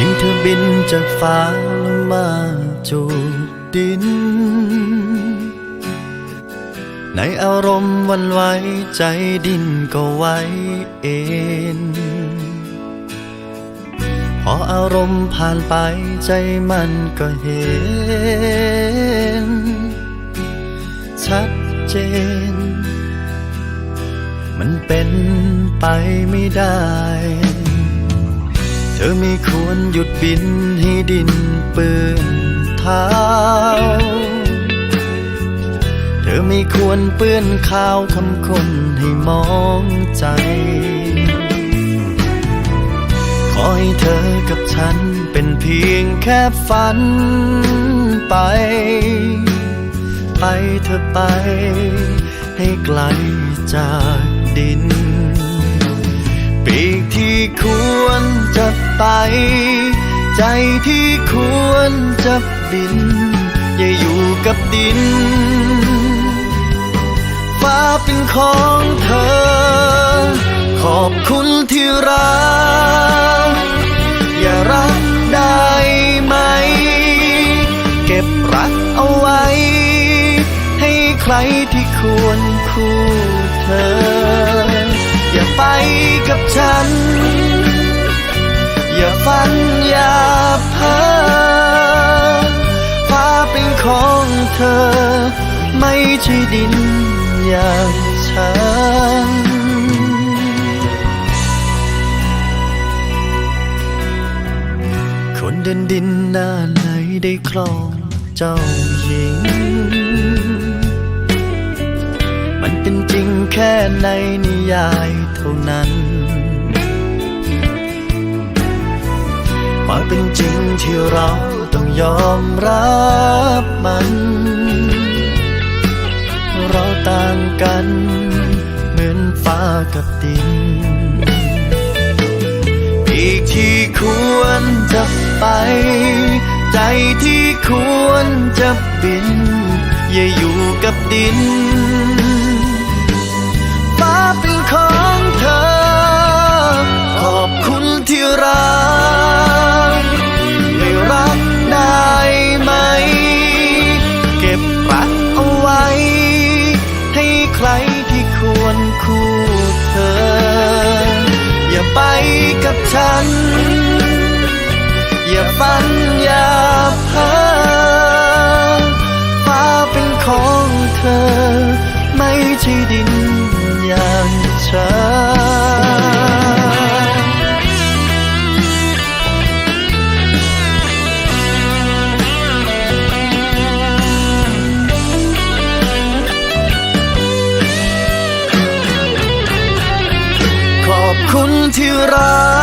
พียงเธอบินจากฟ้าลงมาจูดิน ในอารมณ์วันไหวใจดินก็ไหวเองพออารมณ์ผ่านไปใจมันก็เห็น ชัดเจน มันเป็นไปไม่ได้ อไม่ควรหยุดบินให้ดินเปื้อนเท้า เธอไม่ควรเปื้อนข่าวคำคนให้มองใจ ขอให้เธอกับฉันเป็นเพียงแค่ฝันไป ไปเธอไป ให้ไกลจากดิน ปีกที่ควรจะ ไป ใจที่ควรจะบิน อย่าอยู่กับดิน ฟ้าเป็นของเธอ ขอบคุณที่รัก อย่ารักได้ไหม เก็บรักเอาไว้ ให้ใครที่ควรคู่เธอ อย่าไปกับฉัน เธอ ไม่ใช่ดินอย่างฉันคนเดินดินหน้าไหนได้ครองเจ้าหญิง มันเป็นจริงแค่ในนิยายเท่านั้นความเป็นจริงที่เราต้องยอมรับมัน ต่างกัน เหมือนฟ้ากับดิน อีกที่ควรจะไป ใจที่ควรจะบิน อย่าอยู่กับดิน ฟ้าเป็นของเธอ ฉัน อย่าฝันอย่าพ้อฟ้าเป็นของเธอ ไม่ใช่ดินอย่างฉันขอบคุณที่รัก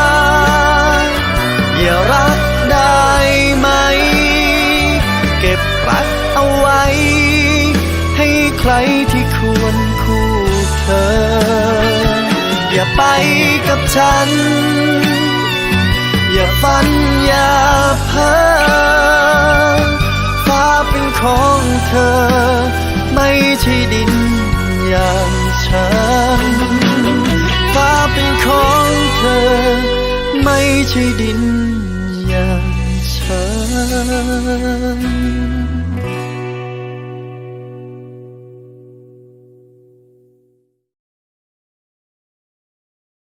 ให้ใครที่ควรคู่เธอ อย่าไปกับฉัน อย่าฝันอย่าเพ้อฟ้าเป็นของเธอ ไม่ใช่ดินอย่างฉันฟ้าเป็นของเธอ ไม่ใช่ดินอย่างฉัน